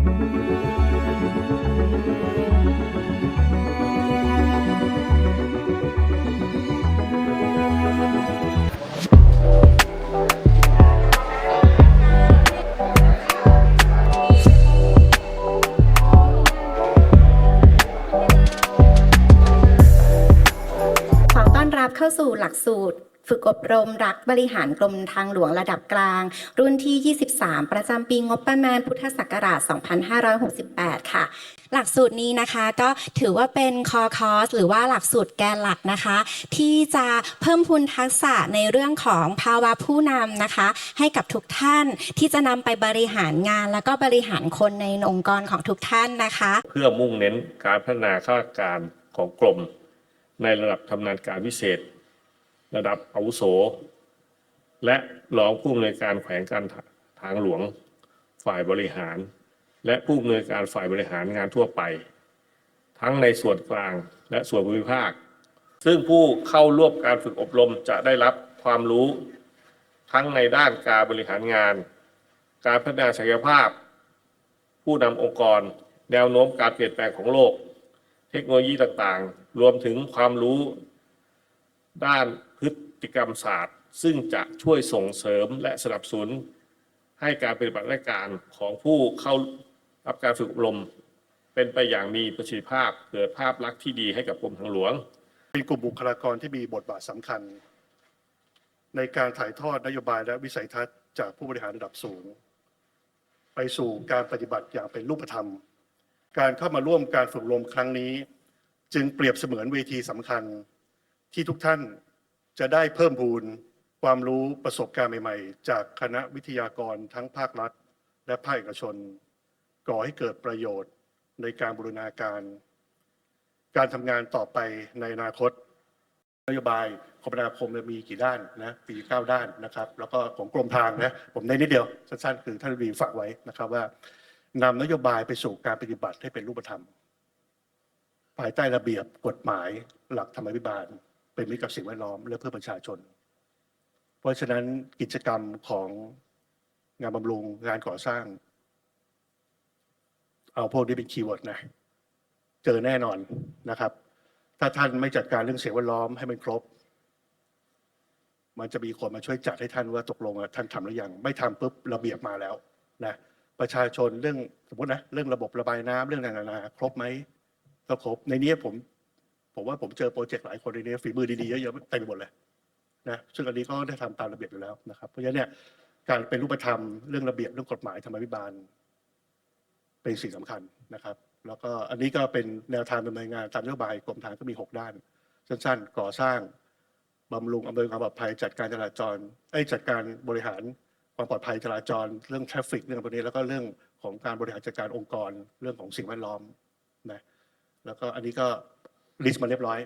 ขอต้อนรับเข้าสู่หลักสูตร ฝึกอบรมรักบริหารกรมทางหลวงระดับกลาง รุ่นที่ 23 ประจำปีงบประมาณพุทธศักราช 2568 ค่ะ หลักสูตรนี้นะคะก็ถือว่าเป็นคอคอร์สหรือว่าหลักสูตรแกนหลักนะคะ ที่จะเพิ่มพูนทักษะในเรื่องของภาวะผู้นำนะคะ ให้กับทุกท่านที่จะนำไปบริหารงาน แล้วก็บริหารคนในองค์กรของทุกท่านนะคะ เพื่อมุ่งเน้นการพัฒนาข้าราชการของกรมในระดับทำนาญการพิเศษ ระดับอาวุโส และรองผู้อำนวยการแขวงการทางหลวงฝ่ายบริหาร และผู้อำนวยการฝ่ายบริหารงานทั่วไป ทั้งในส่วนกลางและส่วนภูมิภาค ซึ่งผู้เข้าร่วมการฝึกอบรมจะได้รับความรู้ ทั้งในด้านการบริหารงาน การพัฒนาศักยภาพ ผู้นำองค์กร แนวโน้มการเปลี่ยนแปลงของโลก เทคโนโลยีต่างๆ รวมถึงความรู้ ด้านพฤติกรรมศาสตร์ ซึ่งจะช่วยส่งเสริมและสนับสนุนให้การปฏิบัติราชการของผู้เข้ารับการฝึกอบรม เป็นไปอย่างมีประสิทธิภาพเกิดภาพลักษณ์ที่ดีให้กับกรมทางหลวง เป็นกลุ่มบุคลากรที่มีบทบาทสำคัญ ในการถ่ายทอดนโยบายและวิสัยทัศน์จากผู้บริหารระดับสูง ไปสู่การปฏิบัติอย่างเป็นรูปธรรม การเข้ามาร่วมการฝึกอบรมครั้งนี้ จึงเปรียบเสมือนเวทีสำคัญ ที่ทุกท่านจะได้เพิ่มพูนความรู้ประสบการณ์ใหม่ ๆ จากคณะวิทยากรทั้งภาครัฐ และภาคเอกชน ก่อให้เกิดประโยชน์ในการบูรณาการ การทำงานต่อไปในอนาคตนโยบายคมนาคมเนี่ยมีกี่ด้านนะปีเก้าด้านนะครับ แล้วก็ของกรมทางนะผมในนิดเดียวสั้นๆ คือท่านรีฝากไว้นะครับว่านำนโยบายไปสู่การปฏิบัติให้เป็นรูปธรรม ภายใต้ระเบียบกฎหมายหลักธรรมวิบาล เป็นมิตรกับสิ่งแวดล้อมและเพื่อประชาชน เพราะฉะนั้นกิจกรรมของงานบำรุงงานก่อสร้าง เอาพวกนี้เป็นคีย์เวิร์ดนะเจอแน่นอนนะครับ ถ้าท่านไม่จัดการเรื่องเสียงแวดล้อมให้มันครบ มันจะมีคนมาช่วยจัดให้ท่านว่าตกลงอะท่านทำหรือยังไม่ทำปุ๊บระเบียบมาแล้วนะประชาชนเรื่องสมมตินะเรื่องระบบระบายน้ำเรื่องต่างๆครบไหมก็ครบในนี้ผม ผมว่าผมเจอโปรเจกต์หลายคนในนี้ฝีมือดีๆเยอะๆเต็มไปหมดเลยนะซึ่งอันนี้ก็ได้ทำตามระเบียบอยู่แล้วนะครับ เพราะฉะนั้นเนี่ยการเป็นรูปธรรมเรื่องระเบียบเรื่องกฎหมายธรรมวิบาล เป็นสิ่งสำคัญนะครับ แล้วก็อันนี้ก็เป็นแนวทางดำเนินงานตามนโยบายกรมทางก็มี 6 ด้าน สั้นๆ ก่อสร้างบำรุงอำนวยความปลอดภัยจัดการจราจรไอ้จัดการบริหารความปลอดภัยจราจร เรื่องทราฟฟิกเรื่องพวกนี้แล้วก็เรื่องของการบริหารจัดการองค์กร เรื่องของสิ่งแวดล้อมนะแล้วก็อันนี้ก็ ลิสต์มาเรียบร้อย